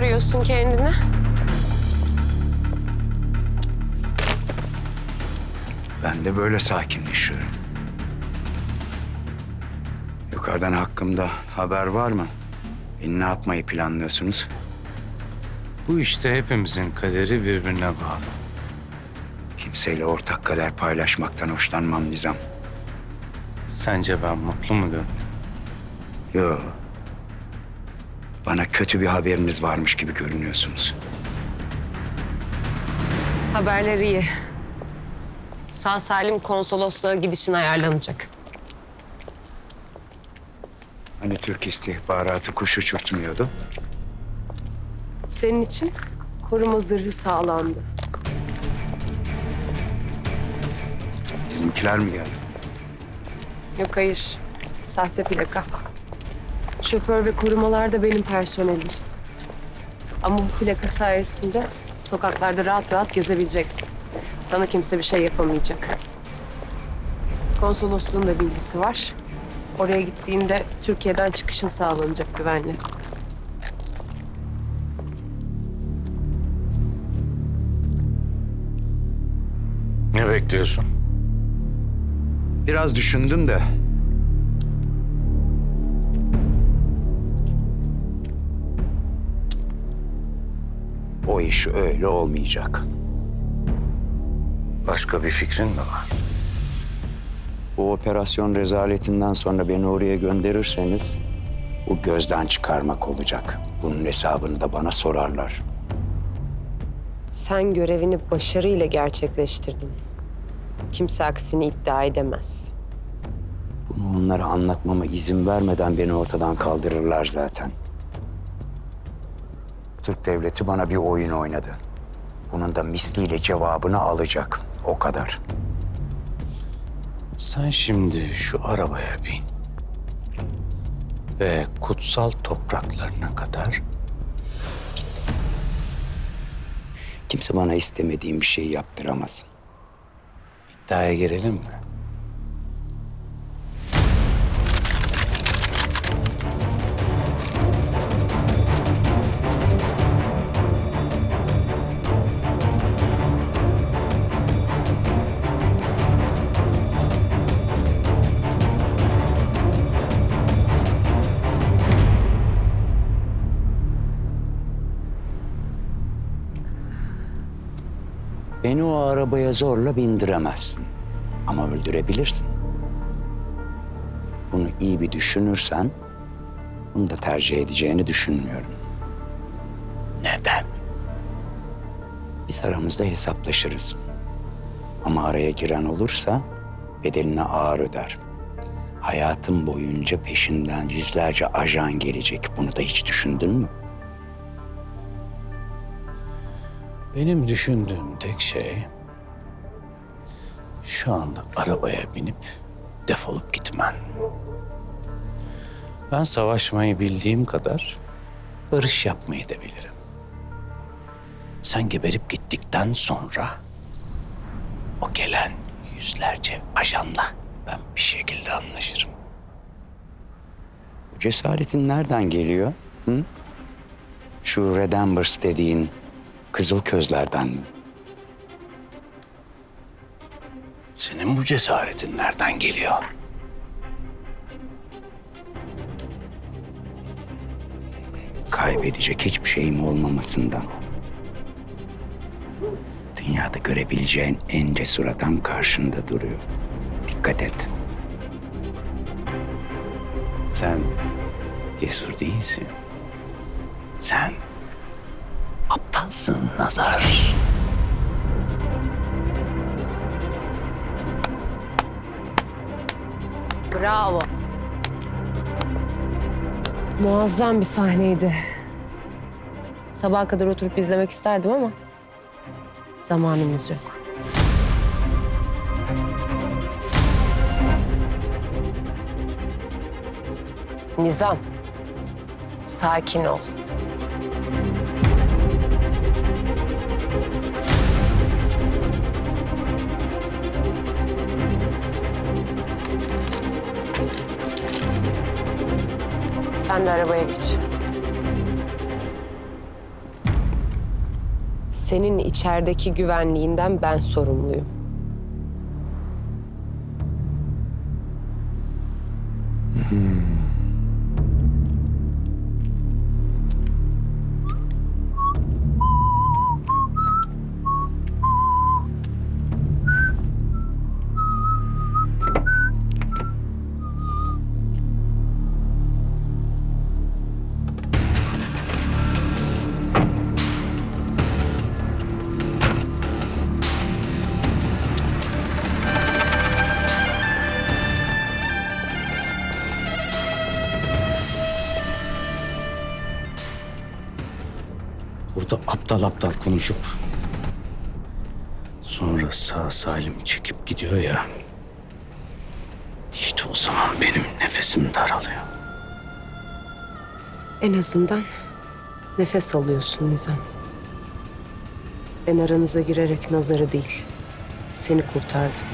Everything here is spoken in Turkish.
Yoruyorsun kendini. Ben de böyle sakinleşiyorum. Yukarıdan hakkımda haber var mı? Beni ne yapmayı planlıyorsunuz? Bu işte hepimizin kaderi birbirine bağlı. Kimseyle ortak kader paylaşmaktan hoşlanmam Nizam. Sence ben mutlu mu görünüyorum? Yo. Bana kötü bir haberiniz varmış gibi görünüyorsunuz. Haberleri iyi. Sağ salim konsolosluğa gidişin ayarlanacak. Hani Türk istihbaratı kuş uçurtmuyordu? Senin için koruma zırhı sağlandı. Bizimkiler mi geldi? Yok hayır. Sahte plaka. Şoför ve korumalar da benim personelim. Ama bu plaka sayesinde sokaklarda rahat rahat gezebileceksin. Sana kimse bir şey yapamayacak. Konsolosluğun da bilgisi var. Oraya gittiğinde Türkiye'den çıkışın sağlanacak güvenli. Ne bekliyorsun? Biraz düşündüm de. O iş öyle olmayacak. Başka bir fikrin mi var? Bu operasyon rezaletinden sonra beni oraya gönderirseniz bu gözden çıkarmak olacak. Bunun hesabını da bana sorarlar. Sen görevini başarıyla gerçekleştirdin. Kimse aksini iddia edemez. Bunu onlara anlatmama izin vermeden beni ortadan kaldırırlar zaten. Türk devleti bana bir oyun oynadı. Bunun da misliyle cevabını alacak. O kadar. Sen şimdi şu arabaya bin. Ve kutsal topraklarına kadar Kimse bana istemediğim bir şeyi yaptıramaz. iddiaya girelim mi? Beni o arabaya zorla bindiremezsin. Ama öldürebilirsin. Bunu iyi bir düşünürsen bunu da tercih edeceğini düşünmüyorum. Neden? Biz aramızda hesaplaşırız. Ama araya giren olursa bedelini ağır öder. Hayatım boyunca peşinden yüzlerce ajan gelecek. Bunu da hiç düşündün mü? Benim düşündüğüm tek şey şu anda arabaya binip defolup gitmen. Ben savaşmayı bildiğim kadar barış yapmayı da bilirim. Sen geberip gittikten sonra o gelen yüzlerce ajanla ben bir şekilde anlaşırım. Bu cesaretin nereden geliyor? Hı? Şu Red Ambers dediğin kızıl közlerden mi? Senin bu cesaretin nereden geliyor? Kaybedecek hiçbir şeyim olmamasından. Dünyada görebileceğin en cesur adam karşında duruyor. Dikkat et. Sen cesur değilsin. Sen aptalsın Nazar. Bravo. Muazzam bir sahneydi. Sabaha kadar oturup izlemek isterdim ama zamanımız yok. Nizam, sakin ol. Sen de arabaya geç. Senin içerideki güvenliğinden ben sorumluyum. Hmm. Burada aptal aptal konuşup sonra sağ salim çekip gidiyor ya. İşte o zaman benim nefesim daralıyor. En azından nefes alıyorsun Nizam. Ben aranıza girerek Nazar'ı değil, seni kurtardım.